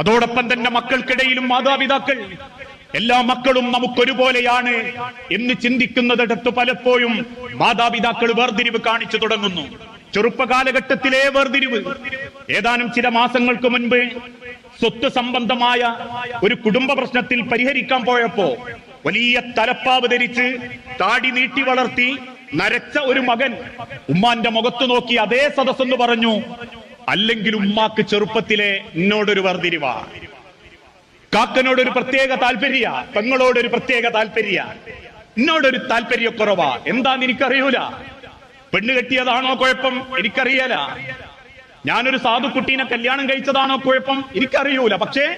അതോടൊപ്പം തന്നെ മക്കൾക്കിടയിലും മാതാപിതാക്കൾ എല്ലാ മക്കളും നമുക്കൊരുപോലെയാണ് എന്ന് ചിന്തിക്കുന്നതിടത്ത് പലപ്പോഴും മാതാപിതാക്കൾ വേർതിരിവ് കാണിച്ചു തുടങ്ങുന്നു. ചെറുപ്പകാലഘട്ടത്തിലെ വേർതിരിവ്. ഏതാനും ചില മാസങ്ങൾക്ക് മുൻപ് സ്വത്ത് സംബന്ധമായ ഒരു കുടുംബ പ്രശ്നത്തിൽ പരിഹരിക്കാൻ പോയപ്പോ വലിയ തലപ്പാവ് ധരിച്ച് താടി നീട്ടി വളർത്തി നരച്ച ഒരു മകൻ ഉമ്മാന്റെ മുഖത്ത് നോക്കി അതേ സദസ്സെന്ന് പറഞ്ഞു. അല്ലെങ്കിൽ ഉമ്മാക്ക് ചെറുപ്പത്തിലെ എന്നോടൊരു വേർതിരിവാ. കാക്കനോടൊരു പ്രത്യേക താല്പര്യ പെങ്ങളോടൊരു പ്രത്യേക താല്പര്യ. എന്നോടൊരു താല്പര്യക്കുറവാ. എന്താന്ന് എനിക്കറിയൂല. പെണ്ണ് കെട്ടിയതാണോ കുഴപ്പം? എനിക്കറിയല. ഞാനൊരു സാധു കുട്ടീനെ കല്യാണം കഴിച്ചതാണോ കുഴപ്പം? എനിക്കറിയൂല. പക്ഷേ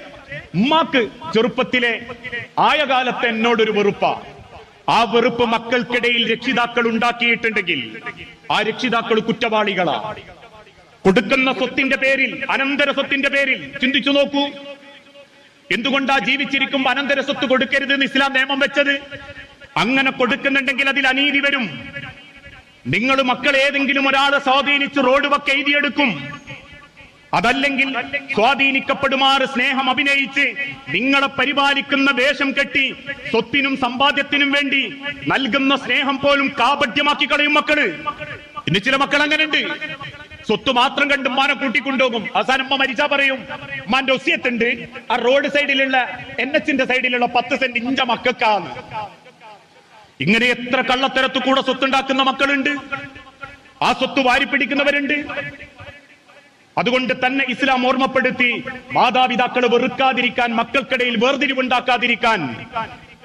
ഉമ്മാക്ക് ചെറുപ്പത്തിലെ ആയ കാലത്ത് എന്നോടൊരു വെറുപ്പ. ആ വെറുപ്പ് മക്കൾക്കിടയിൽ രക്ഷിതാക്കൾ ഉണ്ടാക്കിയിട്ടുണ്ടെങ്കിൽ ആ രക്ഷിതാക്കൾ കുറ്റവാളികളാ. കൊടുക്കുന്ന സ്വത്തിന്റെ പേരിൽ അനന്തര സ്വത്തിന്റെ പേരിൽ ചിന്തിച്ചു നോക്കൂ. എന്തുകൊണ്ടാ ജീവിച്ചിരിക്കുമ്പോ അനന്തര സ്വത്ത് കൊടുക്കരുത് എന്ന് ഇസ്ലാം നിയമം വെച്ചത്? അങ്ങനെ കൊടുക്കുന്നുണ്ടെങ്കിൽ അതിൽ അനീതി വരും. നിങ്ങൾ മക്കൾ ഏതെങ്കിലും ഒരാളെ സ്വാധീനിച്ച് റോഡ് വക്ക് എഴുതിയെടുക്കും. അതല്ലെങ്കിൽ സ്വാധീനിക്കപ്പെടുമാർ സ്നേഹം അഭിനയിച്ച് നിങ്ങളെ പരിപാലിക്കുന്ന വേഷം കെട്ടി സ്വത്തിനും സമ്പാദ്യത്തിനും വേണ്ടി നൽകുന്ന സ്നേഹം പോലും കാപട്യമാക്കി കളയും മക്കൾ. ഇന്ന് ചില മക്കൾ അങ്ങനെയുണ്ട് സ്വത്ത് മാത്രം കണ്ട് ഉമ്മാനെ കൂട്ടിക്കൊണ്ടുപോകും. അവസാനം ഉമ്മ മരിച്ചാ പറയും ഉമ്മാന്റെ ഒസിയത്തുണ്ട്. ആ റോഡ് സൈഡിലുള്ള എൻ എച്ചിന്റെ സൈഡിലുള്ള പത്ത് സെന്റ് ഇഞ്ച മക്കൾക്കാണ്. ഇങ്ങനെ എത്ര കള്ളത്തരത്തു കൂടെ സ്വത്തുണ്ടാക്കുന്ന മക്കളുണ്ട്? ആ സ്വത്ത് വാരിപ്പിടിക്കുന്നവരുണ്ട് അതുകൊണ്ട് തന്നെ ഇസ്ലാം ഓർമ്മപ്പെടുത്തി മാതാപിതാക്കൾ വെറുക്കാതിരിക്കാൻ മക്കൾക്കിടയിൽ വേർതിരിവുണ്ടാക്കാതിരിക്കാൻ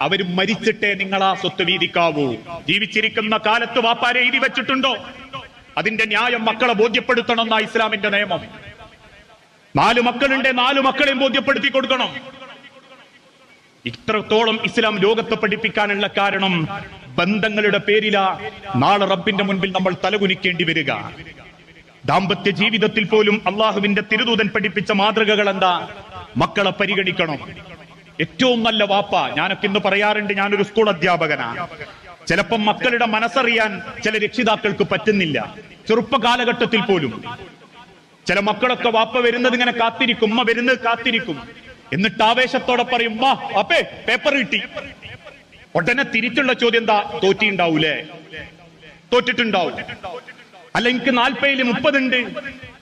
അവർ മരിച്ചിട്ടേ നിങ്ങൾ ആ സ്വത്ത് വീതിക്കാവൂ. ജീവിച്ചിരിക്കുന്ന കാലത്ത് വാപ്പാരെ എഴുതി വെച്ചിട്ടുണ്ടോ? അതിന്റെ ന്യായം മക്കളെ ബോധ്യപ്പെടുത്തണം എന്നാ ഇസ്ലാമിന്റെ നിയമം. നാല് മക്കളുണ്ട് നാല് മക്കളെയും ബോധ്യപ്പെടുത്തി കൊടുക്കണം. ഇത്രത്തോളം ഇസ്ലാം ലോകത്തെ പഠിപ്പിക്കാനുള്ള കാരണം ബന്ധങ്ങളുടെ പേരിലാ നാളെ റബ്ബിന്റെ മുൻപിൽ നമ്മൾ തലകുനിക്കേണ്ടി വരിക. ദാമ്പത്യ ജീവിതത്തിൽ പോലും അള്ളാഹുവിന്റെ തിരുദൂതൻ പഠിപ്പിച്ച മാതൃകകൾ എന്താ? മക്കളെ പരിഗണിക്കണം. ഏറ്റവും നല്ല വാപ്പ ഞാനൊക്കെ ഇന്ന് പറയാറുണ്ട് ഞാനൊരു സ്കൂൾ അധ്യാപകനാ. ചിലപ്പം മക്കളുടെ മനസ്സറിയാൻ ചില രക്ഷിതാക്കൾക്ക് പറ്റുന്നില്ല. ചെറുപ്പ കാലഘട്ടത്തിൽ പോലും. ചില മക്കളൊക്കെ വാപ്പ വരുന്നത് ഇങ്ങനെ കാത്തിരിക്കും ഉമ്മ വരുന്നത് കാത്തിരിക്കും. എന്നിട്ട് ആവേശത്തോടെ പറയും വാ അപ്പേ പേപ്പർ കിട്ടി. ഉടനെ തിരിച്ചുള്ള ചോദ്യം എന്താ? തോറ്റിണ്ടാവൂലേ? തോറ്റിട്ടുണ്ടാവും. അല്ല എനിക്ക് നാൽപ്പതിൽ മുപ്പതുണ്ട്.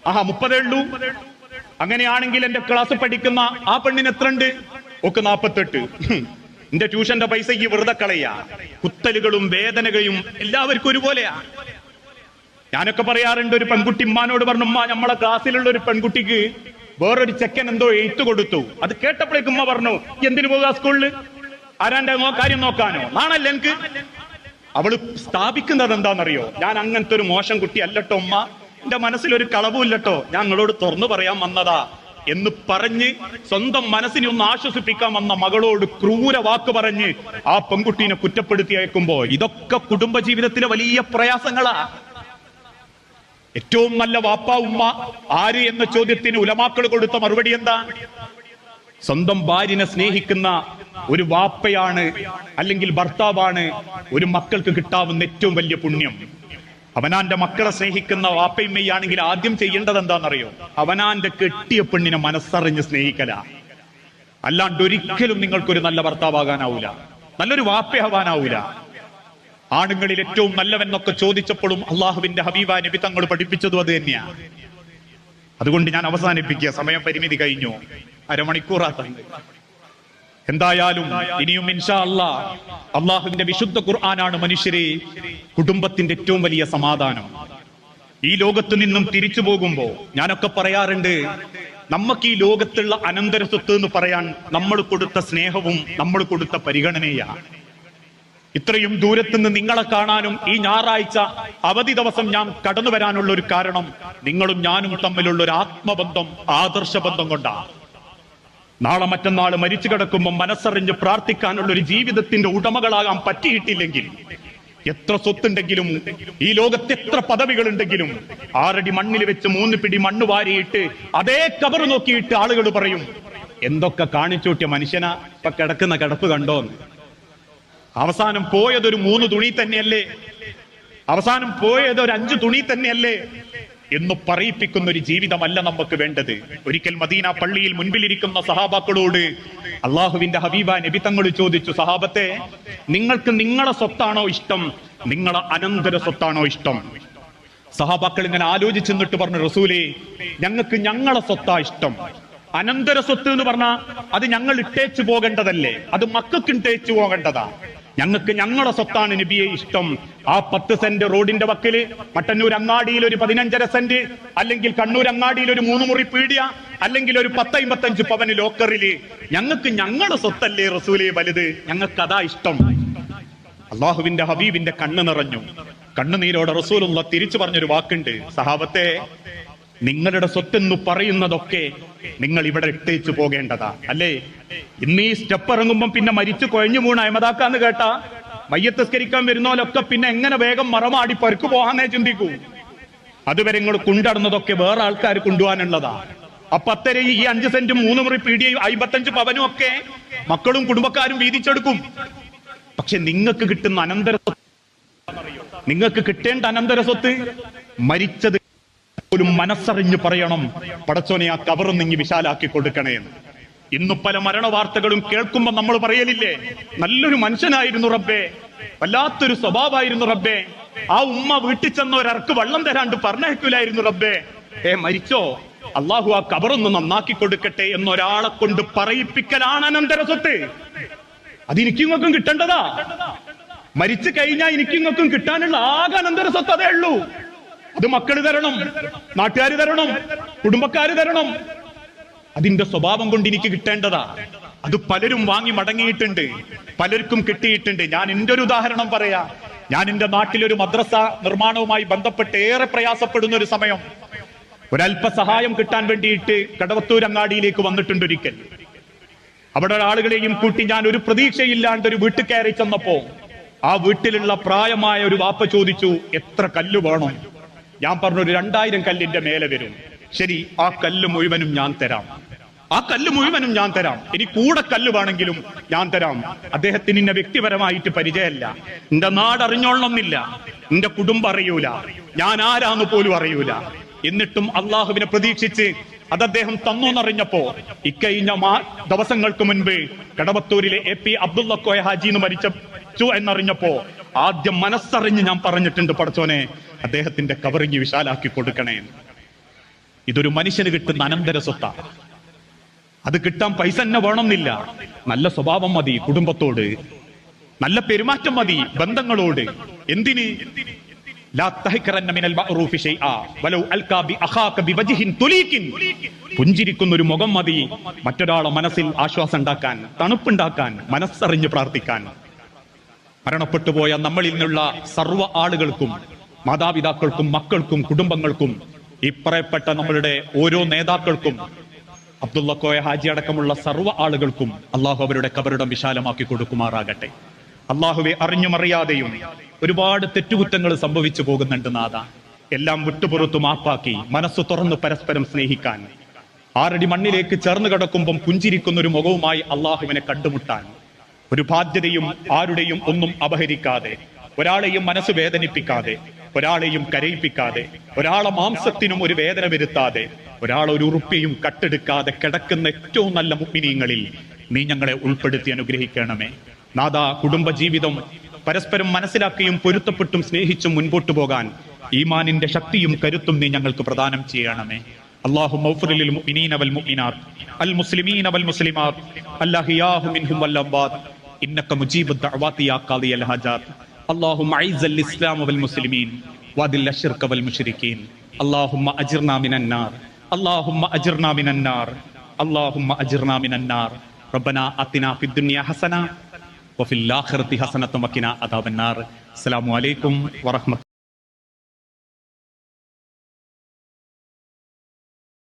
ആഹാ മുപ്പതേ ഉള്ളൂ. അങ്ങനെയാണെങ്കിൽ എന്റെ ക്ലാസ് പഠിക്കുന്ന ആ പെണ്ണിന് എത്ര ഉണ്ട് ഒക്കെ നാപ്പത്തെട്ട്. എന്റെ ട്യൂഷന്റെ പൈസ ഈ വെറുതെ കളയാ. കുത്തലുകളും വേദനകളും എല്ലാവർക്കും ഒരുപോലെയാ. ഞാനൊക്കെ പറയാറുണ്ട് ഒരു പെൺകുട്ടി ഉമ്മാനോട് പറഞ്ഞു ഉമ്മ നമ്മളെ ക്ലാസ്സിലുള്ള ഒരു പെൺകുട്ടിക്ക് വേറൊരു ചെക്കൻ എന്തോ എഴുത്തു കൊടുത്തു. അത് കേട്ടപ്പോഴേക്കും ഉമ്മ പറഞ്ഞു "ഇയ്യ് എന്തിനു പോകുക സ്കൂളിൽ ആരാന്റെ കാര്യം നോക്കാനോ? നാണല്ലേ എനിക്ക് അവൾ സ്ഥാപിക്കുന്നത് എന്താണെന്നറിയോ? ഞാൻ അങ്ങനത്തെ ഒരു മോശം കുട്ടി അല്ലട്ടോ ഉമ്മ. എന്റെ മനസ്സിൽ ഒരു കളവുമില്ലട്ടോ. ഞാൻ നിങ്ങളോട് തുറന്നു പറയാൻ വന്നതാ. എന്ന് പറഞ്ഞ് സ്വന്തം മനസ്സിനെ ഒന്ന് ആശ്വസിപ്പിക്കാൻ വന്ന മകളോട് ക്രൂര വാക്ക് പറഞ്ഞ് ആ പെൺകുട്ടീനെ കുറ്റപ്പെടുത്തി അയക്കുമ്പോ ഇതൊക്കെ കുടുംബ ജീവിതത്തിലെ വലിയ പ്രയാസങ്ങളാ. ഏറ്റവും നല്ല വാപ്പ ഉമ്മ ആര് എന്ന ചോദ്യത്തിന് ഉലമാക്കൾ കൊടുത്ത മറുപടി എന്താ? സ്വന്തം ഭാര്യനെ സ്നേഹിക്കുന്ന ഒരു വാപ്പയാണ് അല്ലെങ്കിൽ ഭർത്താവാണ് ഒരു മക്കൾക്ക് കിട്ടാവുന്ന ഏറ്റവും വലിയ പുണ്യം. അവനാന്റെ മക്കളെ സ്നേഹിക്കുന്ന വാപ്പയമ്മയാണെങ്കിൽ ആദ്യം ചെയ്യേണ്ടത് എന്താണെന്നറിയോ അവനാന്റെ കെട്ടിയ പെണ്ണിനെ മനസ്സറിഞ്ഞ് സ്നേഹിക്കല. അല്ലാണ്ട് ഒരിക്കലും നിങ്ങൾക്കൊരു നല്ല ഭർത്താവാകാനാവൂല. നല്ലൊരു വാപ്പയാവാനാവൂല. ആണുങ്ങളിൽ ഏറ്റവും നല്ലവെന്നൊക്കെ ചോദിച്ചപ്പോഴും അള്ളാഹുവിന്റെ ഹബീബ നബി തങ്ങൾ പഠിപ്പിച്ചതും അത് തന്നെയാ. അതുകൊണ്ട് ഞാൻ അവസാനിപ്പിക്കുക. സമയം പരിമിതി കഴിഞ്ഞു. അരമണിക്കൂറാ തന്നെ എന്തായാലും ഇനിയും ഇൻഷാ അല്ലാ അള്ളാഹുവിന്റെ വിശുദ്ധ ഖുർആനാണ് മനുഷ്യരെ കുടുംബത്തിന്റെ ഏറ്റവും വലിയ സമാധാനം. ഈ ലോകത്ത് നിന്നും തിരിച്ചു പോകുമ്പോ ഞാനൊക്കെ പറയാറുണ്ട് നമുക്ക് ഈ ലോകത്തുള്ള അനന്തര സ്വത്ത് എന്ന് പറയാൻ നമ്മൾ കൊടുത്ത സ്നേഹവും നമ്മൾ കൊടുത്ത പരിഗണനയാ. ഇത്രയും ദൂരത്ത് നിന്ന് നിങ്ങളെ കാണാനും ഈ ഞായറാഴ്ച അവധി ദിവസം ഞാൻ കടന്നു വരാനുള്ള ഒരു കാരണം നിങ്ങളും ഞാനും തമ്മിലുള്ള ഒരു ആത്മബന്ധം ആദർശബന്ധം കൊണ്ടാണ് നാളെ മറ്റന്നാൾ മരിച്ചു കിടക്കുമ്പോൾ മനസ്സറിഞ്ഞ് പ്രാർത്ഥിക്കാനുള്ള ഒരു ജീവിതത്തിന്റെ ഉടമകളാകാൻ പറ്റിയിട്ടില്ലെങ്കിൽ എത്ര സ്വത്തുണ്ടെങ്കിലും ഈ ലോകത്ത് എത്ര പദവികൾ ഉണ്ടെങ്കിലും ആറടി മണ്ണിൽ വെച്ച് മൂന്ന് പിടി മണ്ണ് വാരിയിട്ട് അതേ കബർ നോക്കിയിട്ട് ആളുകൾ പറയും എന്തൊക്കെ കാണിച്ചൂട്ടിയ മനുഷ്യനാ? ഇപ്പൊ കിടക്കുന്ന കിടപ്പ് കണ്ടോന്ന് അവസാനം പോയതൊരു മൂന്ന് തുണി തന്നെയല്ലേ? അവസാനം പോയത് ഒരു അഞ്ചു തുണി തന്നെയല്ലേ? എന്ന് പറയിപ്പിക്കുന്ന ഒരു ജീവിതമല്ല നമുക്ക് വേണ്ടത്. ഒരിക്കൽ മദീന പള്ളിയിൽ മുൻപിലിരിക്കുന്ന സഹാബാക്കളോട് അള്ളാഹുവിന്റെ ഹബീബ നബി തങ്ങൾ ചോദിച്ചു സഹാബത്തെ നിങ്ങൾക്ക് നിങ്ങളെ സ്വത്താണോ ഇഷ്ടം? നിങ്ങളെ അനന്തര സ്വത്താണോ ഇഷ്ടം? സഹാബാക്കൾ ഇങ്ങനെ ആലോചിച്ച് നിന്നിട്ട് പറഞ്ഞു റസൂലേ ഞങ്ങൾക്ക് ഞങ്ങളെ സ്വത്താ ഇഷ്ടം. അനന്തര സ്വത്ത് എന്ന് പറഞ്ഞാൽ അത് ഞങ്ങൾ ഇട്ടേച്ചു പോകേണ്ടതല്ലേ? അത് മക്കൾക്ക് ഇട്ടേച്ചു പോകേണ്ടതാ. ഞങ്ങൾക്ക് ഞങ്ങളെ സ്വത്താണ് നബിയെ ഇഷ്ടം. ആ പത്ത് സെന്റ് റോഡിന്റെ വക്കിൽ മട്ടന്നൂർ അങ്ങാടിയിൽ ഒരു പതിനഞ്ചര സെന്റ് അല്ലെങ്കിൽ കണ്ണൂർ അങ്ങാടിയിൽ ഒരു മൂന്ന് മുറി പീടിയ അല്ലെങ്കിൽ ഒരു പത്ത് അമ്പത്തഞ്ച് പവന് ലോക്കറിൽ ഞങ്ങൾക്ക് ഞങ്ങളെ സ്വത്തല്ലേ റസൂലേ വലുത്? ഞങ്ങൾക്ക് അതാ ഇഷ്ടം. അള്ളാഹുവിന്റെ ഹബീബിന്റെ കണ്ണ് നിറഞ്ഞു. കണ്ണുനീരോടെ റസൂലുള്ള തിരിച്ചു പറഞ്ഞൊരു വാക്കുണ്ട്. സഹാബത്തെ നിങ്ങളുടെ സ്വത്തെന്ന് പറയുന്നതൊക്കെ നിങ്ങൾ ഇവിടെ ഇട്ടേച്ചു പോകേണ്ടതാ അല്ലേ? ഇന്ന് ഈ സ്റ്റെപ്പ് ഇറങ്ങുമ്പം പിന്നെ മരിച്ചു കൊഴഞ്ഞു വീണ അഹമ്മദാക്കാന്ന് കേട്ടാ? മയ്യത്തസ്കരിക്കാൻ വരുന്നോലൊക്കെ പിന്നെ എങ്ങനെ വേഗം മറമാടി പരുക്ക് പോകാന്നേ ചിന്തിക്കൂ. അതുവരെ നിങ്ങൾ കൊണ്ടടന്നതൊക്കെ വേറെ ആൾക്കാർ കൊണ്ടുപോകാനുള്ളതാ. അപ്പൊ അത്തരം ഈ അഞ്ച് സെന്റ് മൂന്ന് മുറി പീടിയും അയ്പത്തഞ്ച് പവനും ഒക്കെ മക്കളും കുടുംബക്കാരും വീതിച്ചെടുക്കും. പക്ഷെ നിങ്ങൾക്ക് കിട്ടുന്ന അനന്തര നിങ്ങൾക്ക് കിട്ടേണ്ട അനന്തര സ്വത്ത് മരിച്ചത് പോലും മനസ്സറിഞ്ഞു പറയണം. പടച്ചോനെ ആ കവറും നീങ്ങി വിശാലാക്കി കൊടുക്കണേ. ഇന്ന് പല മരണ വാർത്തകളും കേൾക്കുമ്പോ നമ്മൾ പറയലില്ലേ? നല്ലൊരു മനുഷ്യനായിരുന്നു റബ്ബേ. വല്ലാത്തൊരു സ്വഭാവമായിരുന്നു റബ്ബേ. ആ ഉമ്മ വീട്ടിൽ ചെന്ന ഒരർക്ക് വള്ളം തരാണ്ട് പറഞ്ഞയക്കൂലായിരുന്നു റബ്ബേ. ഏ മരിച്ചോ? അള്ളാഹു ആ കബറൊന്ന് നന്നാക്കി കൊടുക്കട്ടെ എന്നൊരാളെ കൊണ്ട് പറയിപ്പിക്കലാണ് അനന്തര സ്വത്ത് അത് എനിക്കിങ്ങൾക്കും കിട്ടേണ്ടതാ. മരിച്ചു കഴിഞ്ഞാൽ എനിക്കിങ്ങൾക്കും കിട്ടാനുള്ള ആകെ അനന്തര സ്വത്ത് അതേ ഉള്ളൂ. അത് മക്കൾ തരണം നാട്ടുകാർ തരണം കുടുംബക്കാർ തരണം. അതിന്റെ സ്വഭാവം കൊണ്ട് എനിക്ക് കിട്ടേണ്ടതാ. അത് പലരും വാങ്ങി മടങ്ങിയിട്ടുണ്ട് പലർക്കും കിട്ടിയിട്ടുണ്ട്. ഞാൻ എന്റെ ഒരു ഉദാഹരണം പറയാ. ഞാൻ എന്റെ നാട്ടിലൊരു മദ്രസ നിർമ്മാണവുമായി ബന്ധപ്പെട്ട് ഏറെ പ്രയാസപ്പെടുന്ന ഒരു സമയം. ഒരല്പ സഹായം കിട്ടാൻ വേണ്ടിയിട്ട് കടവത്തൂർ അങ്ങാടിയിലേക്ക് വന്നിട്ടുണ്ട് ഒരിക്കൽ. അവിടെ ആളുകളെയും കൂട്ടി ഞാൻ ഒരു പ്രതീക്ഷയില്ലാണ്ട് ഒരു വീട്ടിൽ കയറി ചെന്നപ്പോ ആ വീട്ടിലുള്ള പ്രായമായ ഒരു വാപ്പ ചോദിച്ചു എത്ര കല്ല് വേണം? ഞാൻ പറഞ്ഞൊരു രണ്ടായിരം കല്ലിന്റെ മേലെ വരും. ശരി ആ കല്ല് മുഴുവനും ഞാൻ തരാം. ആ കല്ല് മുഴുവനും ഞാൻ തരാം. ഇനി കൂടെ കല്ല് വേണമെങ്കിലും ഞാൻ തരാം. അദ്ദേഹത്തിന് ഇന്ന വ്യക്തിപരമായിട്ട് പരിചയമല്ല. എന്റെ നാട് അറിഞ്ഞോളണമെന്നില്ല. എന്റെ കുടുംബം അറിയൂല. ഞാൻ ആരാന്ന് പോലും അറിയൂല. എന്നിട്ടും അള്ളാഹുവിനെ പ്രതീക്ഷിച്ച് അത് അദ്ദേഹം തന്നു എന്നറിഞ്ഞപ്പോ ഇക്കഴിഞ്ഞ ദിവസങ്ങൾക്ക് മുൻപ് കടവത്തൂരിലെ എ പി അബ്ദുള്ള കോയ ഹാജി എന്ന് മരിച്ചു എന്നറിഞ്ഞപ്പോ ആദ്യം മനസ്സറിഞ്ഞ് ഞാൻ പറഞ്ഞിട്ടുണ്ട് പടച്ചോനെ അദ്ദേഹത്തിന്റെ കവറിങ് വിശാലാക്കി കൊടുക്കണേ. ഇതൊരു മനുഷ്യന് കിട്ടുന്ന അനന്തര സ്വത്താണ് അത് കിട്ടാൻ പൈസ തന്നെ വേണമെന്നില്ല. നല്ല സ്വഭാവം മതി കുടുംബത്തോട്. നല്ല പെരുമാറ്റം മതി ബന്ധങ്ങളോട്. എന്തിന്? പുഞ്ചിരിക്കുന്ന ഒരു മുഖം മതി മറ്റൊരാളെ മനസ്സിൽ ആശ്വാസം ഉണ്ടാക്കാൻ തണുപ്പുണ്ടാക്കാൻ മനസ്സറിഞ്ഞ് പ്രാർത്ഥിക്കാൻ. മരണപ്പെട്ടു പോയ നമ്മളിൽ നിന്നുള്ള സർവ ആളുകൾക്കും മാതാപിതാക്കൾക്കും മക്കൾക്കും കുടുംബങ്ങൾക്കും ഇപ്പറയപ്പെട്ട പറയപ്പെട്ട നമ്മളുടെ ഓരോ നേതാക്കൾക്കും അബ്ദുള്ള കോയ ഹാജി അടക്കമുള്ള സർവ ആളുകൾക്കും അള്ളാഹു അവരുടെ കബറിടം വിശാലമാക്കി കൊടുക്കുമാറാകട്ടെ. അള്ളാഹുവെ അറിഞ്ഞുമറിയാതെയും ഒരുപാട് തെറ്റുകുറ്റങ്ങൾ സംഭവിച്ചു പോകുന്നുണ്ട് നാഥ. എല്ലാം വിട്ടുപുറത്തു മാപ്പാക്കി മനസ്സ് തുറന്ന് പരസ്പരം സ്നേഹിക്കാൻ. ആറടി മണ്ണിലേക്ക് ചേർന്ന് കിടക്കുമ്പം പുഞ്ചിരിക്കുന്ന ഒരു മുഖവുമായി അള്ളാഹുവിനെ കണ്ടുമുട്ടാൻ. ഒരു ബാധ്യതയും ആരുടെയും ഒന്നും അപഹരിക്കാതെ ഒരാളെയും മനസ്സ് വേദനിപ്പിക്കാതെ ഒരാളെയും കരയിപ്പിക്കാതെ ഒരാളെ മാംസത്തിനും ഒരു വേദന വരുത്താതെ ഒരാളെ ഒരു ഉറുപ്പിയും കട്ടെടുക്കാതെ കിടക്കുന്ന ഏറ്റവും നല്ല മുഗ്മിനീങ്ങളിൽ നീ ഞങ്ങളെ ഉൾപ്പെടുത്തി അനുഗ്രഹിക്കണമേ നാദാ കുടുംബ ജീവിതം പരസ്പരം മനസ്സിലാക്കിയും പൊരുത്തപ്പെട്ടും സ്നേഹിച്ചും മുൻപോട്ട് പോകാൻ ഈമാനിന്റെ ശക്തിയും കരുത്തും നീ ഞങ്ങൾക്ക് പ്രദാനം ചെയ്യണമേ اللهم اغفر للمؤمنين والمؤمنات المسلمين والمسلمات الأحياء منهم والأموات إنك مجيب الدعوات يا قاضي الحاجات اللهم أعز الإسلام والمسلمين وأذل الشرك والمشركين اللهم أجرنا من النار اللهم أجرنا من النار اللهم أجرنا من النار ربنا آتنا في الدنيا حسنة وفي الآخرة حسنة وقنا عذاب النار السلام عليكم ورحمة